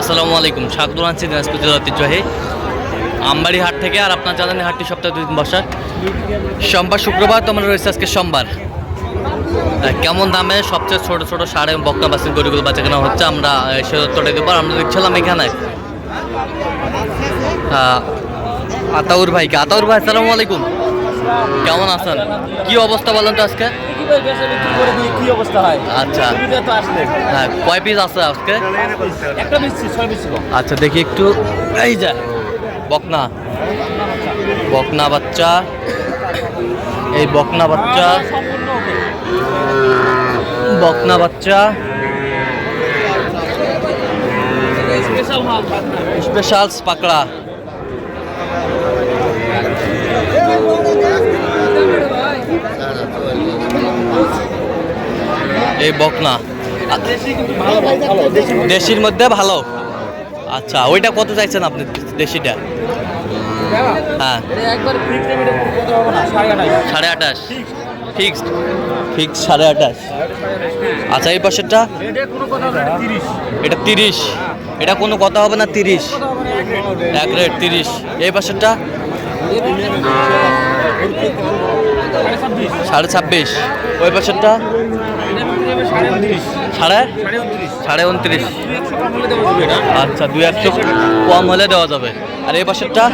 আসসালামু আলাইকুম। স্বাগত জানাচ্ছি দিনাজপুর ঐতিহ্যবাহী। আমবাড়ি হাট থেকে আর আপনার জানেন হাটটি সপ্তাহে দুই দিন সোমবার, শুক্রবার তোমার রয়েছে আজকে সোমবার। কেমন দামে সবচেয়ে ছোট ছোট সাড়ে বক্তা বাসিন গরিগুলো বাচ্চা কেনা হচ্ছে আমরা সে উত্তরটা দেবো। আমরা দেখছিলাম এখানে। আতাউর ভাইকে। আতাউর ভাই, আসসালামু আলাইকুম। কেমন আছেন? কি অবস্থা বলেন তো আজকে? কি অবস্থা হয়? আচ্ছা। তো আসলে। হ্যাঁ কয় পিস আছে আজকে? একটা ছয় আচ্ছা দেখি একটু। এই যা বকনা। বকনা বাচ্চা। এই বকনা বাচ্চা। বকনা বাচ্চা। স্পেশাল পাকড়া। এই বকনা। দেশির মধ্যে ভালো? আচ্ছা ওইটা কত চাইছেন আপনি দেশিটা? হ্যাঁ। সাড়ে আঠাশ। সাড়ে আঠাশ ফিক্সড ফিক্স সাড়ে আঠাশ। আচ্ছা এই পাশেরটা? এটা তিরিশ। এটা কোনো কথা হবে না তিরিশ? এক রেট তিরিশ। এই পাশেরটা? সাড়ে ছাব্বিশ। ওই পাশেরটা? সাড়ে সাড়ে? উনত্রিশ। আচ্ছা দুই একশো কম হলে দেওয়া যাবে। আর এই পাশেরটা?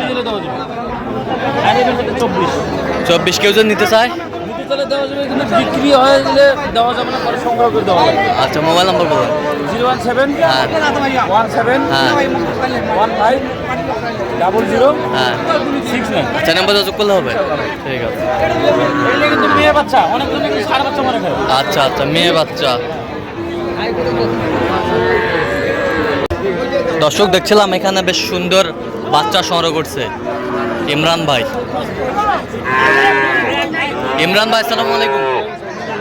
চব্বিশ। কেউ যদি নিতে চায়? বিক্রি হয়ে গেলে দেওয়া যাবে না পরে সংগ্রহ করে দেওয়া আচ্ছা মোবাইল নাম্বার বলুন। জিরো ওয়ান সেভেন হ্যাঁ। ওয়ান সেভেন হ্যাঁ। ওয়ান ফাইভ ডাবল জিরো হ্যাঁ। সিক্স নাইন আচ্ছা নাম্বার করলে হবে। ঠিক আছে। কিন্তু মেয়ে বাচ্চা অনেক সার বাচ্চা মনে করে আচ্ছা আচ্ছা মেয়ে বাচ্চা। দর্শক দেখছিলাম এখানে বেশ সুন্দর বাচ্চা সংগ্রহ করছে। ইমরান ভাই। ইমরান ভাই আসসালামু আলাইকুম।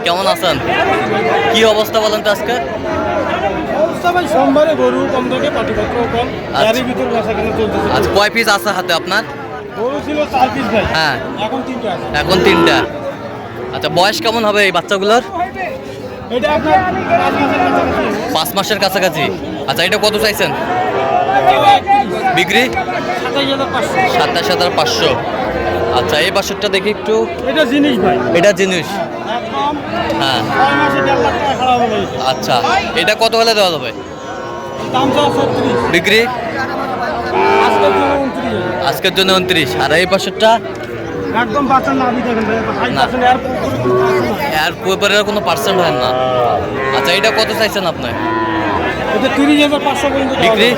কেমন আছেন? কি অবস্থা বলেন তো আজকে? অবস্থা ভাই সোমবারে গরু কম থেকে পাটিপত্র কম। আচ্ছা। গাড়ির বেচা কেনা চলতেছে আজ কয় পিস আছে হাতে আপনার? গরু ছিল চার পিস ভাই। হ্যাঁ। এখন তিনটা আছে। এখন তিনটা। আচ্ছা বয়স কেমন হবে এই বাচ্চাগুলোর? এটা আপনার পাঁচ মাসের কাছাকাছি। আচ্ছা এটা কত চাইছেন? বিক্রি? সাতাশ হাজার পাঁচশো। আচ্ছা এই বাসরটা দেখি একটু। এটা জিনিস ভাই। এটা জিনিস। হ্যাঁ। আচ্ছা এটা কত হলে দেওয়া যাবে? বিক্রি? আজকের জন্য উনত্রিশ। আর এই পাশেরটা? একদম আর পেপারের কোনো পার্সেন্ট হয় না। আচ্ছা এটা কত চাইছেন আপনি? বিক্রি।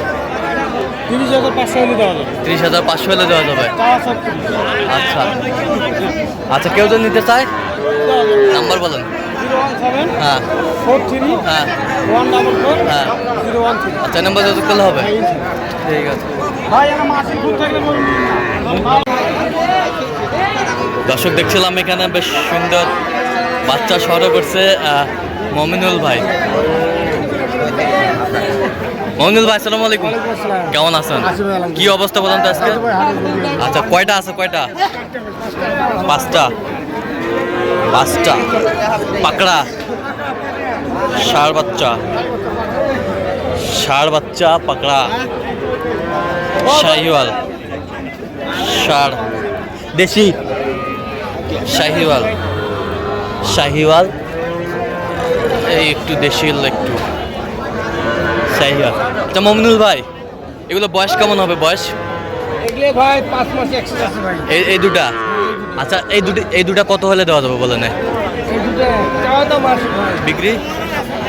তিরিশ হাজার পাঁচশো হলে দেওয়া যাবে। ত্রিশ হাজার পাঁচশো হলে দেওয়া যাবে? আচ্ছা। আচ্ছা কেউ যদি নিতে চায় নাম্বার বলেন। হ্যাঁ। হ্যাঁ। হ্যাঁ। আচ্ছা নাম্বার যোগ করলে হবে? ঠিক আছে। দর্শক দেখছিলাম এখানে বেশ সুন্দর বাচ্চা সংগ্রহ করছে মমিনুল ভাই। মমিনুল ভাই আসসালামু আলাইকুম। কেমন আছেন? কি অবস্থা বলেন তো আজকে? আচ্ছা কয়টা আছে কয়টা? পাঁচটা। পাঁচটা। পাকড়া। ষাড় বাচ্চা। ষাড় বাচ্চা পাকড়া। শাহিওয়াল। ষাড়। দেশি। শাহিওয়াল। শাহিওয়াল। এই একটু দেশিয়াল একটু। শাহিওয়াল আচ্ছা মমিনুল ভাই। এগুলো বয়স কেমন হবে বয়স? এগুলো ভাই পাঁচ মাস একসাথে আছে ভাই। এই এই দুটা? আচ্ছা এই দুটি এই দুটা কত হলে দেওয়া যাবে বলে না তো বিক্রি?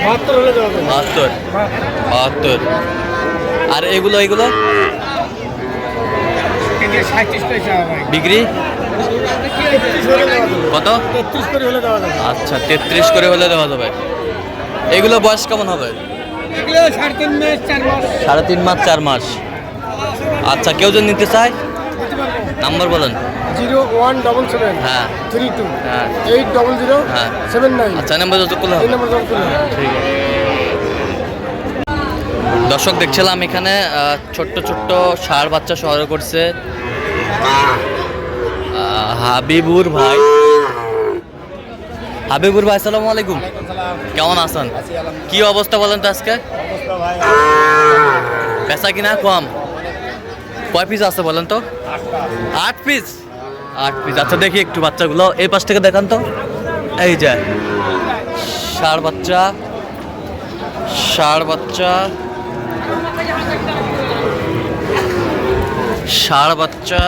বাহাত্তর বাহাত্তর? আর এগুলো এগুলো? বিক্রি? কত? করে হলে দেওয়া যাবে। আচ্ছা তেত্রিশ করে হলে দেওয়া যাবে। এগুলো বয়স কেমন হবে? সাড়ে তিন মাস চার মাস। আচ্ছা কেউ যদি নিতে চায় নাম্বার বলেন। জিরো ওয়ান ডবল সেভেন হ্যাঁ। থ্রি টু হ্যাঁ। এইট ডবল জিরো হ্যাঁ। Seven nine. আচ্ছা নাম্বার যত করলে এই হবে। নম্বর ঠিক আছে। দর্শক দেখছিলাম এখানে আহ, ছোট্ট ছোট্ট ষাঁড় বাচ্চা সংগ্রহ করছে হাবিবুর ভাই। হাবিবুর ভাই, আসসালামু আলাইকুম। কেমন আছেন? কি অবস্থা বলেন তো আজকে? পেশা কিনা কম। কয় পিস আছে বলেন তো? আট পিস আট পিস আচ্ছা দেখি একটু বাচ্চাগুলো। এই পাশ থেকে দেখান তো। এই যে, ষাড় বাচ্চা ষাড় বাচ্চা ষাড় বাচ্চা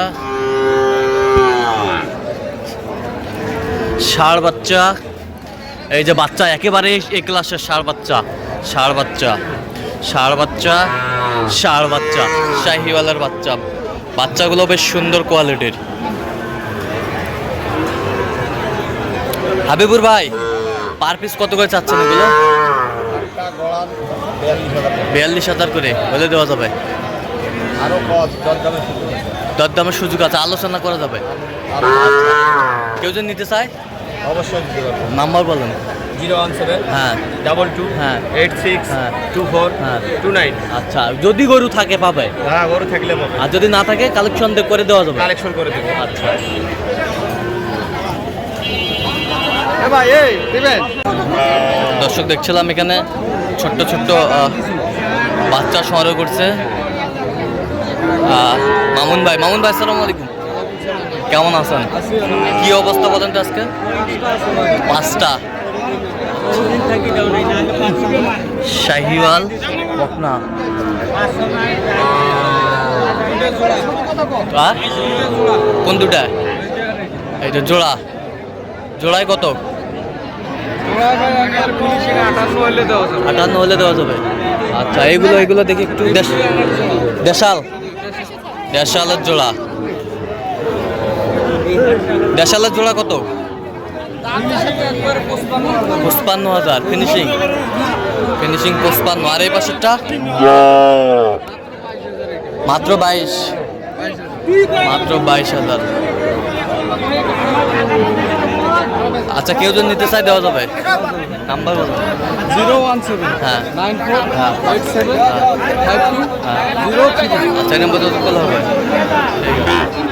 ষাড় বাচ্চা। এই যে বাচ্চা, একেবারে এই ক্লাসের ষাড় বাচ্চা ষাড় বাচ্চা ষাড় বাচ্চা ষাড় বাচ্চা, শাহিওয়ালার বাচ্চা। বাচ্চাগুলো বেশ সুন্দর কোয়ালিটির। হাবিবুর ভাই, পার পিস কত করে চাচ্ছেন এগুলো? বিয়াল্লিশ হাজার করে, বলে দেওয়া যাবে। দরদামের সুযোগ আছে, আলোচনা করা যাবে। কেউ যদি নিতে চায়? অবশ্যই দিতে পারব। নাম্বার বলেন। জিরো ওয়ান সেভেন হ্যাঁ। ডাবল টু হ্যাঁ। এইট সিক্স হ্যাঁ। টু ফোর হ্যাঁ। Two nine. আচ্ছা যদি গরু থাকে পাবে? হ্যাঁ গরু থাকলে পাবে। আর যদি না থাকে কালেকশন করে দেওয়া যাবে? কালেকশন করে দেবো। আচ্ছা। ভাই এই দিবেন। দর্শক দেখছিলাম এখানে ছোট্ট ছোট্ট বাচ্চা সংগ্রহ করছে। মামুন ভাই মামুন ভাই আসসালামু আলাইকুম। কেমন আছেন? কি অবস্থা বলেন তো আজকে? পাঁচটা। শাহিওয়াল বকনা কোন দুটা? এইটা জোড়া। জোড়ায় কত? আটান্ন হলে দেওয়া যাবে। আচ্ছা এইগুলো এইগুলো দেখি একটু। দেশ- দেশাল। দেশালের জোড়া। দেশালের জোড়া কত? পঁচপান্ন হাজার ফিনিশিং ফিনিশিং পঁচপান্ন। আর এই পাশেরটা? মাত্র বাইশ। মাত্র বাইশ হাজার। আচ্ছা কেউ যদি নিতে চাই দেওয়া যাবে। নাম্বার বলো। Zero one seven. হ্যাঁ। নাইন ফোর হ্যাঁ। এইট সেভেন ফাইভ টু হ্যাঁ। জিরো থ্রি আচ্ছা এই নম্বর তো করলে হবে। ঠিক আছে